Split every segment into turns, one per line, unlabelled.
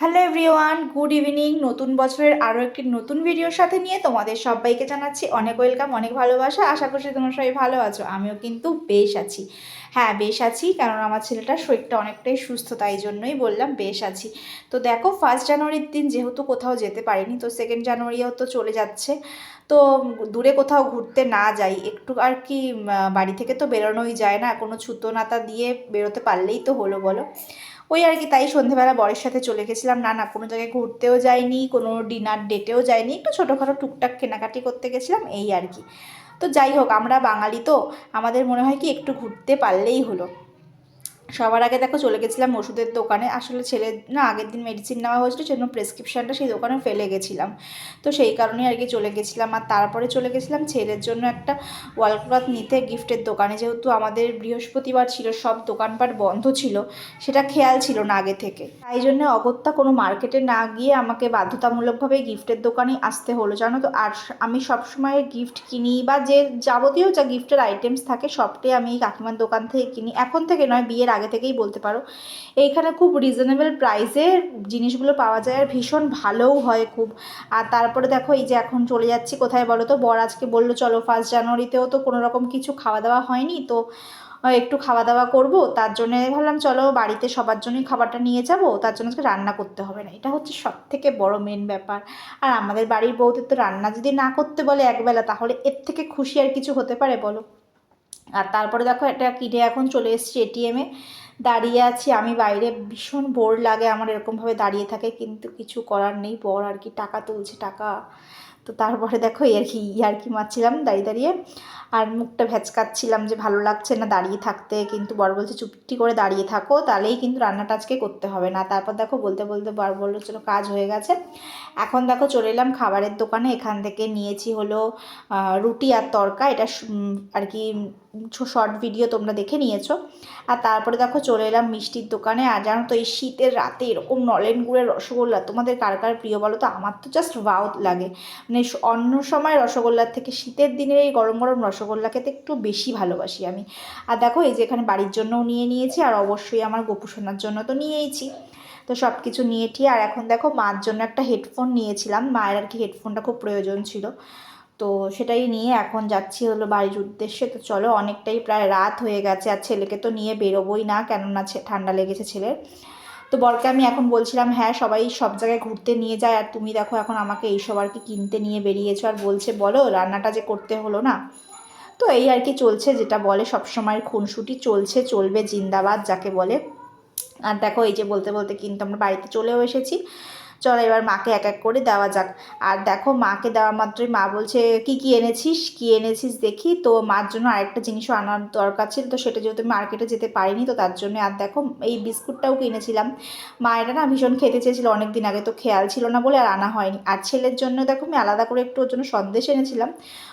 Hello everyone good evening নতুন বছরের আরও একটি নতুন ভিডিওর সাথে নিয়ে তোমাদের সবাইকে জানাচ্ছি অনেক ওয়েলকাম অনেক ভালোবাসা। আশা করছি তোমরা সবাই ভালো আছো, আমিও কিন্তু বেশ আছি। হ্যাঁ বেশ আছি, কারণ আমার ছেলেটার শরীরটা অনেকটাই সুস্থ, তাই জন্যই বললাম বেশ আছি। তো দেখো ফার্স্ট জানুয়ারির দিন যেহেতু কোথাও যেতে পারিনি, তো সেকেন্ড জানুয়ারিও তো চলে যাচ্ছে। তো দূরে কোথাও ঘুরতে না যাই, একটু আর কি বাড়ি থেকে তো বেরোনোই যায় না, কোনো ছুতো নাতা দিয়ে বেরোতে পারলেই তো হলো বলো। ওই আর কি তাই সন্ধ্যেবেলা বরের সাথে চলে গেছিলাম। না না, কোনো জায়গায় ঘুরতেও যাইনি, কোনো ডিনার ডেটেও যাইনি, একটু ছোটোখাটো টুকটাক কেনাকাটি করতে গেছিলাম, এই আর কি। তো যাই হোক, আমরা বাঙালি তো, আমাদের মনে হয় কি একটু ঘুরতে পারলেই হলো। সবার আগে দেখো চলে গেছিলাম ওষুধের দোকানে। আসলে ছেলে না আগের দিন মেডিসিন নেওয়া হয়েছিল, সেজন্য প্রেসক্রিপশানটা সেই দোকানে ফেলে গেছিলাম। তো সেই কারণেই আর কি চলে গেছিলাম। আর তারপরে চলে গেছিলাম ছেলের জন্য একটা ওয়াল ক্লথ নিতে গিফটের দোকানে। যেহেতু আমাদের বৃহস্পতিবার ছিল, সব দোকানপাট বন্ধ ছিল, সেটা খেয়াল ছিল না আগে থেকে। তাই জন্য অগত্যা কোনো মার্কেটে না গিয়ে আমাকে বাধ্যতামূলকভাবে গিফটের দোকানে আসতে হলো, জানো তো? আর আমি সবসময় গিফট কিনি বা যে যাবতীয় যা গিফটের আইটেমস থাকে, সবটাই আমি কাকিমার দোকান থেকে কিনি। এখন থেকে নয়, বিয়ের আগে থেকেই বলতে পারো। এইখানে খুব রিজনেবল প্রাইসে জিনিসগুলো পাওয়া যায় আর ভীষণ ভালোও হয় খুব। আর তারপরে দেখো এই যে এখন চলে যাচ্ছি কোথায় বলো তো? বর আজকে বলল, চলো ফার্স্ট জানুয়ারিতেও তো কোনো রকম কিছু খাওয়া দাওয়া হয়নি, তো একটু খাওয়া দাওয়া করব। তার জন্য ভাবলাম, চলো বাড়িতে সবার জন্যই খাবারটা নিয়ে যাব, তার জন্য আজকে রান্না করতে হবে না। এটা হচ্ছে সব থেকে বড় মেন ব্যাপার। আর আমাদের বাড়ির বউদের তো রান্না যদি না করতে বলে একবেলা, তাহলে এর থেকে খুশি আর কিছু হতে পারে বলো? আর তারপরে দেখো এটা কিনে এখন চলে এসেছি এটিএমে দাঁড়িয়ে আছি, আমি বাইরে ভীষণ বোর লাগে আমার এরকমভাবে দাঁড়িয়ে থাকে, কিন্তু কিছু করার নেই, বর আর কি টাকা তুলছে, টাকা। তো তারপরে দেখো, এই আর কি আর কি মারছিলাম দাঁড়িয়ে দাঁড়িয়ে। আর মুখটা ভ্যাচকাচ্ছিলাম যে ভালো লাগছে না দাঁড়িয়ে থাকতে, কিন্তু বর বলছে চুপটি করে দাঁড়িয়ে থাকো, তাহলেই কিন্তু রান্নাটা আজকে করতে হবে না। তারপর দেখো, বলতে বলতে বর বলল, চলো, কাজ হয়ে গেছে। এখন দেখো, চলে এলাম খাবারের দোকানে, এখান থেকে নিয়েছি হলো রুটি আর তরকা, এটা আর কি শর্ট ভিডিও তোমরা দেখে নিয়েছো। আর তারপরে দেখো চলে এলাম মিষ্টির দোকানে। আর জানো তো, এই শীতের রাতে এরকম নলেন গুড়ের রসগোল্লা তোমাদের কার কার প্রিয় বলো তো? আমার তো জাস্ট ভাও লাগে। মানে অন্য সময় রসগোল্লার থেকে শীতের দিনের এই গরম গরম রসগোল্লা খেতে একটু বেশি ভালোবাসি আমি। আর দেখো, এই যে এখানে বাড়ির জন্যও নিয়ে নিয়েছি, আর অবশ্যই আমার গোপু সোনার জন্য তো নিয়েইছি। তো সব কিছু নিয়ে ঠিয়ে আর এখন দেখো, মার জন্য একটা হেডফোন নিয়েছিলাম। মায়ের আর কি হেডফোনটা খুব প্রয়োজন ছিল। তো সেটাই নিয়ে এখন যাচ্ছি হলো বাড়ির উদ্দেশ্যে। তো চলো অনেকটাই প্রায় রাত হয়ে গেছে আর ছেলেকে তো নিয়ে বেরোবোই না কেননা ঠান্ডা লেগেছে ছেলের। তো বরকে আমি এখন বলছিলাম হ্যাঁ সবাই সব জায়গায় ঘুরতে নিয়ে যায় আর তুমি দেখো এখন আমাকে এইসব আর কি কিনতে নিয়ে বেরিয়েছো আর বলছে, বলো, রান্নাটা যে করতে হলো না? তো এই আর কি চলছে, যেটা বলে সবসময় খুনসুটি চলছে, চলবে জিন্দাবাদ যাকে বলে। আর দেখো এই যে বলতে বলতে কিন্তু আমরা বাড়িতে চলেও এসেছি। চলো এবার মাকে এক এক করে দেওয়া যাক। আর দেখো মাকে দেওয়া মাত্রই মা বলছে, কি কি এনেছিস? কি এনেছিস দেখি? তো মার জন্য আরেকটা জিনিসও আনার দরকার ছিল। তো সেটা যেহেতু মার্কেটে যেতে পারিনি, তো তার জন্য আর দেখো এই বিস্কুটটাও কিনেছিলাম। মা এটা না ভীষণ খেতে চেয়েছিল অনেক দিন আগে, তো খেয়াল ছিল না বলে আর আনা হয়নি। আর ছেলের জন্য দেখো আমি আলাদা করে একটু ওর জন্য সন্দেশ এনেছিলাম।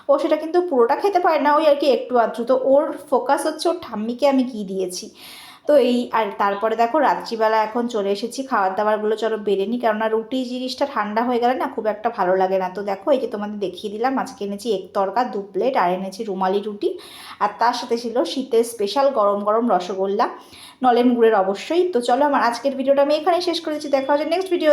ও সেটা কিন্তু পুরোটা খেতে পারে না, ওই আর কি একটু আধটু। তো ওর ফোকাস হচ্ছে ওর ঠাম্মিকে আমি কী দিয়েছি। তো এই, আর তারপরে দেখো রাত্রিবেলা এখন চলে এসেছি খাবার দাবারগুলো চলো বেড়ে নিই, কেননা রুটি জিনিসটা ঠান্ডা হয়ে গেলে না খুব একটা ভালো লাগে না। তো দেখো এই যে তোমাদের দেখিয়ে দিলাম, আজকে এনেছি এক তরকা, দু প্লেট, আর এনেছি রুমালি রুটি, আর তার সাথে ছিল শীতের স্পেশাল গরম গরম রসগোল্লা, নলেন গুড়ের অবশ্যই। তো চলো আমার আজকের ভিডিওটা আমি এখানেই শেষ করেছি, দেখা হচ্ছে নেক্সট ভিডিও